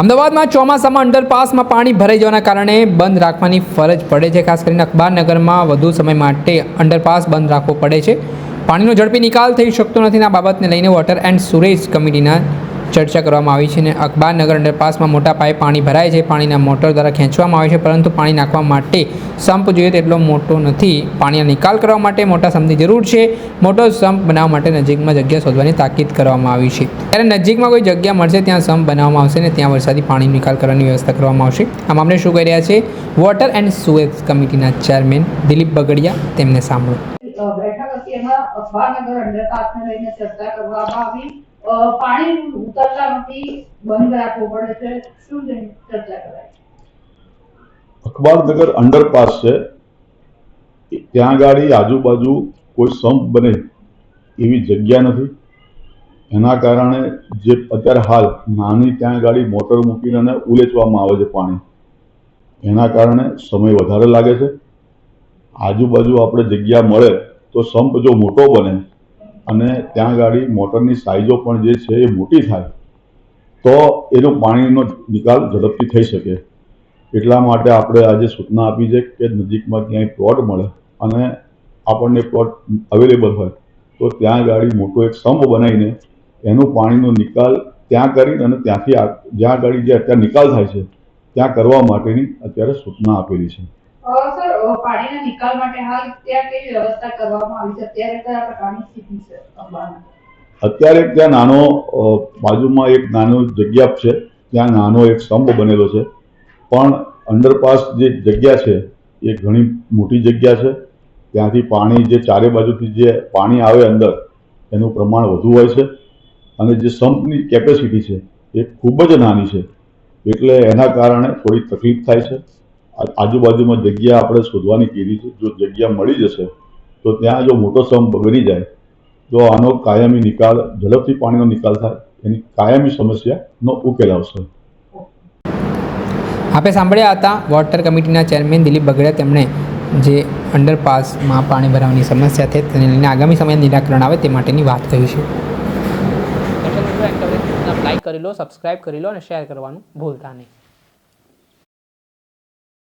અમદાવાદમાં ચોમાસામાં અંડરપાસમાં પાણી ભરાઈ જવાના કારણે બંધ રાખવાની ફરજ પડે છે. ખાસ કરીને અખબારનગરમાં વધુ સમય માટે અંડરપાસ બંધ રાખવો પડે છે. પાણીનો ઝડપી નિકાલ થઈ શકતો નથી. આ બાબતને લઈને વોટર એન્ડ સુરેજ કમિટીના ચર્ચા કરવામાં આવી છે અને અખબારનગર અંડરપાસમાં મોટા પાયે પાણી ભરાય છે. પાણીના મોટર દ્વારા ખેંચવામાં આવે છે, પરંતુ પાણી નાખવા માટે સંપ જોઈએ તેટલો મોટો નથી. પાણીનો નિકાલ કરવા માટે મોટા સંપની જરૂર છે. મોટો સંપ બનાવવા માટે નજીકમાં જગ્યા શોધવાની તાકીદ કરવામાં આવી છે. ત્યારે નજીકમાં કોઈ જગ્યા મળશે, ત્યાં સંપ બનાવવામાં આવશે અને ત્યાં વરસાદી પાણી નિકાલ કરવાની વ્યવસ્થા કરવામાં આવશે. આ મામલે શું કહી રહ્યા છે? વોટર એન્ડ સુએજ કમિટીના ચેરમેન દિલીપ બગડિયા તેમને સાંભળો. બેઠક હતી એમાં અખબારનગર અંડરપાસને લઈને ચર્ચા કરવામાં આવી. અ, પાણી ઉતરતા નથી બંધ રાખવું પડે છે. શું ચર્ચા કરાય. અખબારનગર અંડરપાસ છે. ત્યાં ગાડી આજુબાજુ કોઈ સંપ બને એવી જગ્યા નથી. એના કારણે જે અત્યારે હાલ નાની ત્યાં ગાડી મોટર મૂકીને ઉલેચવામાં આવે છે પાણી. એના કારણે સમય વધારે લાગે છે. આજુબાજુ આપણે જગ્યા મળે તો સંપ જો મોટો બને અને ત્યાં ગાડી મોટરની સાઈઝો પણ જે છે એ મોટી થાય, તો એનો પાણીનો નિકાલ ઝડપથી થઈ શકે. એટલા માટે આપણે આજે સૂચના આપી છે કે નજીકમાં ક્યાંય પ્લોટ મળે અને આપણને પ્લોટ અવેલેબલ હોય, તો ત્યાં ગાડી મોટો એક સંપ બનાવીને એનો પાણીનો નિકાલ ત્યાં કરી અને ત્યાંથી જ્યાં ગાડી જે અત્યારે નિકાલ થાય છે, ત્યાં કરવા માટેની અત્યારે સૂચના આપેલી છે. પાણીના નિકાલ માટે હાલ ત્યાં કેવી વ્યવસ્થા કરવામાં આવી છે? અત્યારે કયા પ્રકારની સ્થિતિ છે અત્યારે ત્યાં નાનો બાજુમાં એક નાનો જગ્યા છે, ત્યાં નાનો એક સ્તંભ બનેલો છે. પણ અંડરપાસ જે જગ્યા છે, એ ઘણી મોટી જગ્યા છે. ત્યાંથી પાણી જે ચારે બાજુથી જે પાણી આવે અંદર, એનું પ્રમાણ વધુ હોય છે. અને જે સંપની કેપેસિટી છે, એ ખૂબ જ નાની છે. એટલે એના કારણે થોડી તકલીફ થાય છે. આજુબાજુમાં જગ્યા આપણે શોધવાની કીધી છે. જો જગ્યા મળી જશે તો ત્યાં જો મોટો સમ બગડી જાય તો આનો કાયમી નિકાલ ઝડપથી પાણીનો નિકાલ થાય એની કાયમી સમસ્યાનો ઉકેલ આવશે. આપણે સાંભળ્યા હતા વોટર કમિટીના ચેરમેન દિલીપ બગડિયા તેમણે જે અંડરપાસમાં પાણી ભરાવાની સમસ્યા છે તેને લઈને આગામી સમયે નિરાકરણ આવે તે માટેની વાત કહી છે. લાઈક કરી લો સબસ્ક્રાઇબ કરી લો અને શેર કરવાનું ભૂલતા નહીં.